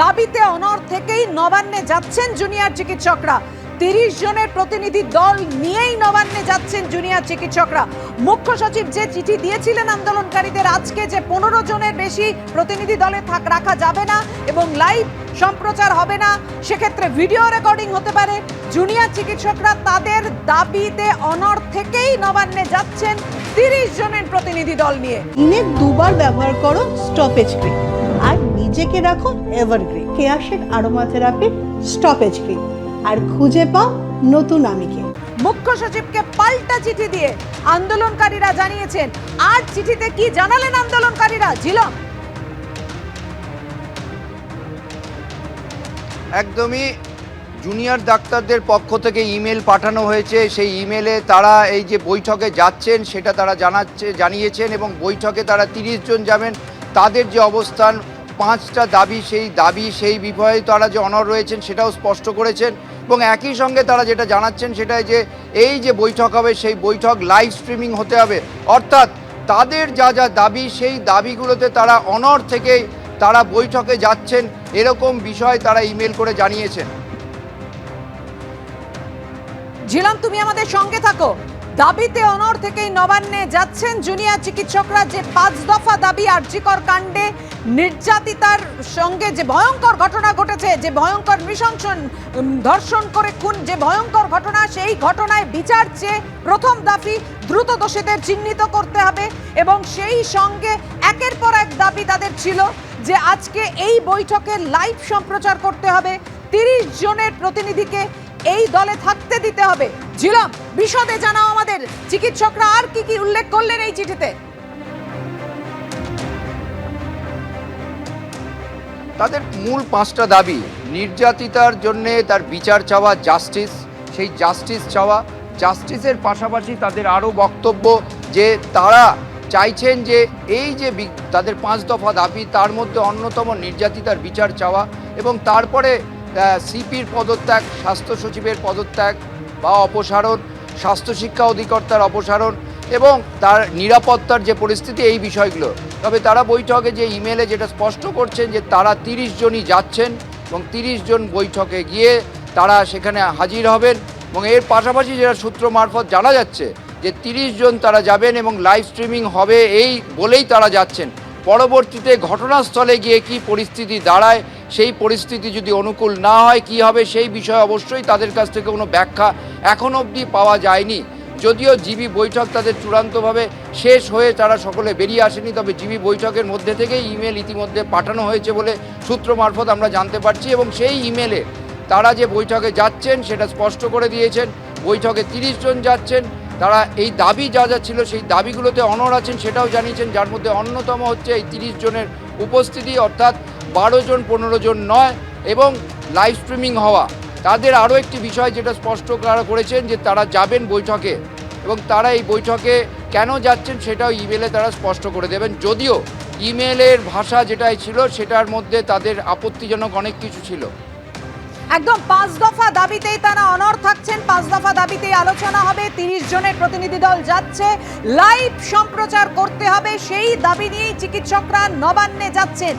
দাবিতে অনর থেকেই নবান্নে যাচ্ছেন জুনিয়র চিকিৎসকরা। তিরিশ জনের প্রতিনিধি দল নিয়েই নবান্নে যাচ্ছেন জুনিয়র চিকিৎসকরা। মুখ্য সচিব যে চিঠি দিয়েছিলেন আন্দোলনকারীদের, আজকে যে পনেরো জনের বেশি প্রতিনিধি দলে থাক রাখা যাবে না এবং লাইভ সম্প্রচার হবে না, সেক্ষেত্রে ভিডিও রেকর্ডিং হতে পারে। জুনিয়র চিকিৎসকরা তাদের দাবিতে অনর থেকেই নবান্নে যাচ্ছেন তিরিশ জনের প্রতিনিধি দল নিয়ে। দুবার ব্যবহার করো স্টপেজ ক্রিম। নিজেকে রাখো evergreen. Aromatherapy stoppage cream আর খুঁজে পাও নতুন আমিকে। মুখ্য সচিবকে পাল্টা চিঠি দিয়ে আন্দোলনকারীরা জানিয়েছেন আর চিঠিতে কি জানালেন আন্দোলনকারীরা? ঝিলম একদমই জুনিয়র ডাক্তারদের পক্ষ থেকে ইমেল পাঠানো হয়েছে। সেই ইমেলে তারা এই যে বৈঠকে যাচ্ছেন সেটা তারা জানাচ্ছে জানিয়েছেন এবং বৈঠকে তারা তিরিশ জন যাবেন। তাদের যে অবস্থান পাঁচটা দাবি, সেই দাবি, সেই বিষয়ে তারা যে অনর রয়েছেন সেটাও স্পষ্ট করেছেন এবং একই সঙ্গে তারা যেটা জানাচ্ছেন সেটাই যে এই যে বৈঠক হবে, সেই বৈঠক লাইভ স্ট্রিমিং হতে হবে। অর্থাৎ তাদের যা যা দাবি, সেই দাবিগুলোতে তারা অনর থেকে তারা বৈঠকে যাচ্ছেন, এরকম বিষয় তারা ইমেল করে জানিয়েছেন। ঝিলাম, তুমি আমাদের সঙ্গে থাকো। দাবিতে অনর থেকেই নবান্নে যাচ্ছেন জুনিয়র চিকিৎসকরা যে পাঁচ দফা দাবি আর্যিকর কাণ্ডে নির্যাতিতার সঙ্গে যে ভয়ঙ্কর ঘটনা ঘটেছে, যে ভয়ঙ্কর নৃশংস ধর্ষণ করে খুন যে ভয়ঙ্কর ঘটনা, সেই ঘটনায় বিচার চেয়ে প্রথম দাবি দ্রুত দোষীদের চিহ্নিত করতে হবে এবং সেই সঙ্গে একের পর এক দাবি তাদের ছিল যে আজকে এই বৈঠকে লাইভ সম্প্রচার করতে হবে। তিরিশ জনের প্রতিনিধিকে এই দলে থাকতে দিতে হবে। ঝিলম, বিশদে জানাও আমাদের। চিকিৎসকরা আর কি কি উল্লেখ করলেন এই চিঠিতে? তাদের মূল পাঁচটা দাবি, নির্যাতিতার জন্য তার বিচার চাওয়া জাস্টিস, সেই জাস্টিস চাওয়া। জাস্টিসের পাশাপাশি তাদের আরও বক্তব্য যে তারা চাইছেন যে এই যে তাদের পাঁচ দফা দাবি, তার মধ্যে অন্যতম নির্যাতিতার বিচার চাওয়া এবং তারপরে সিপির পদত্যাগ, স্বাস্থ্য সচিবের পদত্যাগ বা অপসারণ, স্বাস্থ্য শিক্ষা অধিকর্তার অপসারণ এবং তার নিরাপত্তার যে পরিস্থিতি এই বিষয়গুলো। তবে তারা বৈঠকে যে ইমেলে যেটা স্পষ্ট করছেন যে তারা তিরিশ জনই যাচ্ছেন এবং তিরিশ জন বৈঠকে গিয়ে তারা সেখানে হাজির হবেন এবং এর পাশাপাশি যেটা সূত্র মারফত জানা যাচ্ছে যে তিরিশ জন তারা যাবেন এবং লাইভ স্ট্রিমিং হবে এই বলেই তারা যাচ্ছেন। পরবর্তীতে ঘটনাস্থলে গিয়ে কি পরিস্থিতি দাঁড়ায় সেই পরিস্থিতি যদি অনুকূল না হয়, কি হবে সেই বিষয়ে অবশ্যই তাদের কাছ থেকে কোনো ব্যাখ্যা এখন অবধি পাওয়া যায়নি। যদিও জিবি বৈঠক তাদের চূড়ান্তভাবে শেষ হয়ে তারা সকলে বেরিয়ে আসেনি, তবে জিবি বৈঠকের মধ্যে থেকেই ইমেল ইতিমধ্যে পাঠানো হয়েছে বলে সূত্র মারফত আমরা জানতে পারছি এবং সেই ইমেলে তারা যে বৈঠকে যাচ্ছেন সেটা স্পষ্ট করে দিয়েছেন। বৈঠকে তিরিশ জন যাচ্ছেন, তারা এই দাবি যা যা ছিল সেই দাবিগুলোতে অনর আছেন সেটাও জানিয়েছেন, যার মধ্যে অন্যতম হচ্ছে এই তিরিশ জনের উপস্থিতি, অর্থাৎ বারো জন, পনেরো জন নয় এবং লাইভ স্ট্রিমিং হওয়া। তাদের আরও একটি বিষয় যেটা স্পষ্ট করা করেছেন যে তারা যাবেন বৈঠকে এবং তারা এই বৈঠকে কেন যাচ্ছেন সেটাও ইমেলে তারা স্পষ্ট করে দেবেন। যদিও ইমেলের ভাষা যেটাই ছিল সেটার মধ্যে তাদের আপত্তিজনক অনেক কিছু ছিল। একদম পাঁচ দফা দাবিতেই তারা অনর থাকছেন। পাঁচ দফা দাবিতেই আলোচনা হবে, তিরিশ জনের প্রতিনিধি দল যাচ্ছে। লাইভ সম্প্রচার করতে হবে, সেই দাবি নিয়েই চিকিৎসকরা নবান্নে যাচ্ছেন।